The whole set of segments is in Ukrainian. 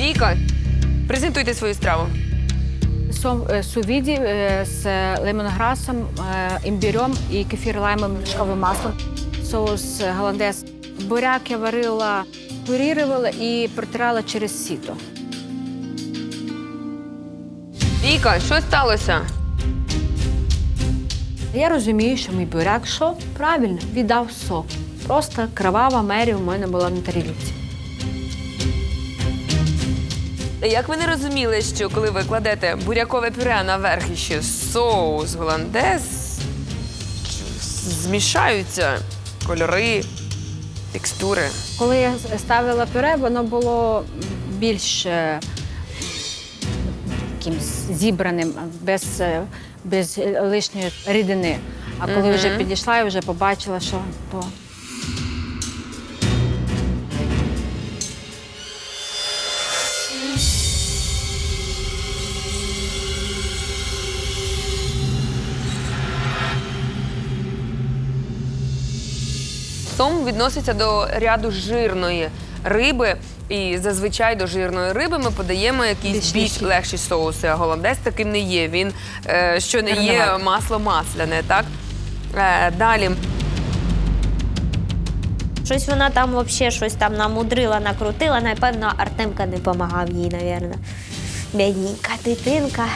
Віка, презентуйте свою страву. Е, сувіді е, з лемонграсом, е, імбірем і кефір лаймом вершковим маслом. Соус голландез. Буряк я варила, пюрірувала і протирала через сіто. Віка, що сталося? Я розумію, що мій буряк що правильно віддав сок. Просто кровава мері у мене була на тарілці. Як ви не розуміли, що коли ви кладете бурякове пюре наверх і ще соус голландез, змішаються кольори, текстури. Коли я ставила пюре, воно було більш е, якимсь зібраним, без, е, без лишньої рідини. А коли вже підійшла, я вже побачила, що то Сом відноситься до ряду жирної риби. І зазвичай до жирної риби ми подаємо якісь Більш більш легші соуси. А голландез таким не є. Він е, що не є масло масляне, так? Е, далі. Щось вона там взагалі щось там намудрила, накрутила. Напевно, Артемка не допомагав їй, напевно. Бідненька дитинка.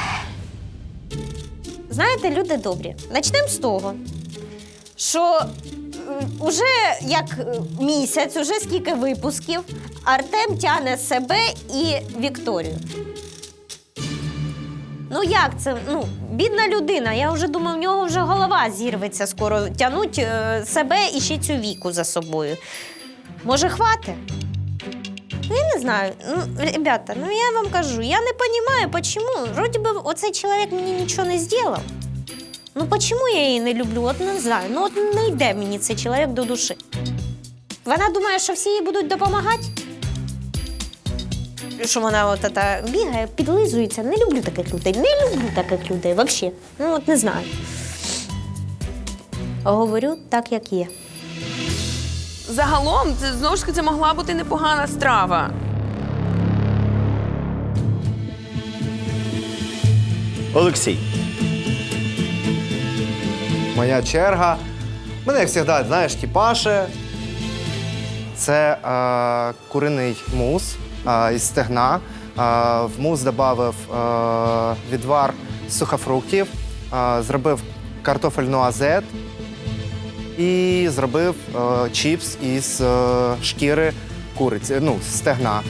Знаєте, люди добрі. Почнемо з того, що е, уже як е, місяць, уже скільки випусків, Артем тягне себе і Вікторію. Ну як це? Ну, бідна людина. Я вже думаю, в нього вже голова зірветься скоро. Тянуть е, себе і ще цю віку за собою. Може, хватить? Ну, я не знаю. Ну, ребята, ну я вам кажу, я не розумію, почему. Вроді би, оцей чоловік мені нічого не зробив. Ну, почему я її не люблю? От не знаю. Ну, от не йде мені цей чоловік до душі. Вона думає, що всі їй будуть допомагати. Що вона от ета бігає, підлизується. Не люблю таких людей. Не люблю таких людей взагалі. Ну, от не знаю. Говорю так, як є. Загалом, це знову ж таки це могла бути непогана страва. Олексій. Моя черга. Мене, як завжди, знаєш, тіпаше. Це е, куриний мус із стегна. В мус додав відвар сухофруктів, зробив картофельну азет і зробив чіпс із е, шкіри куриці, ну, стегна.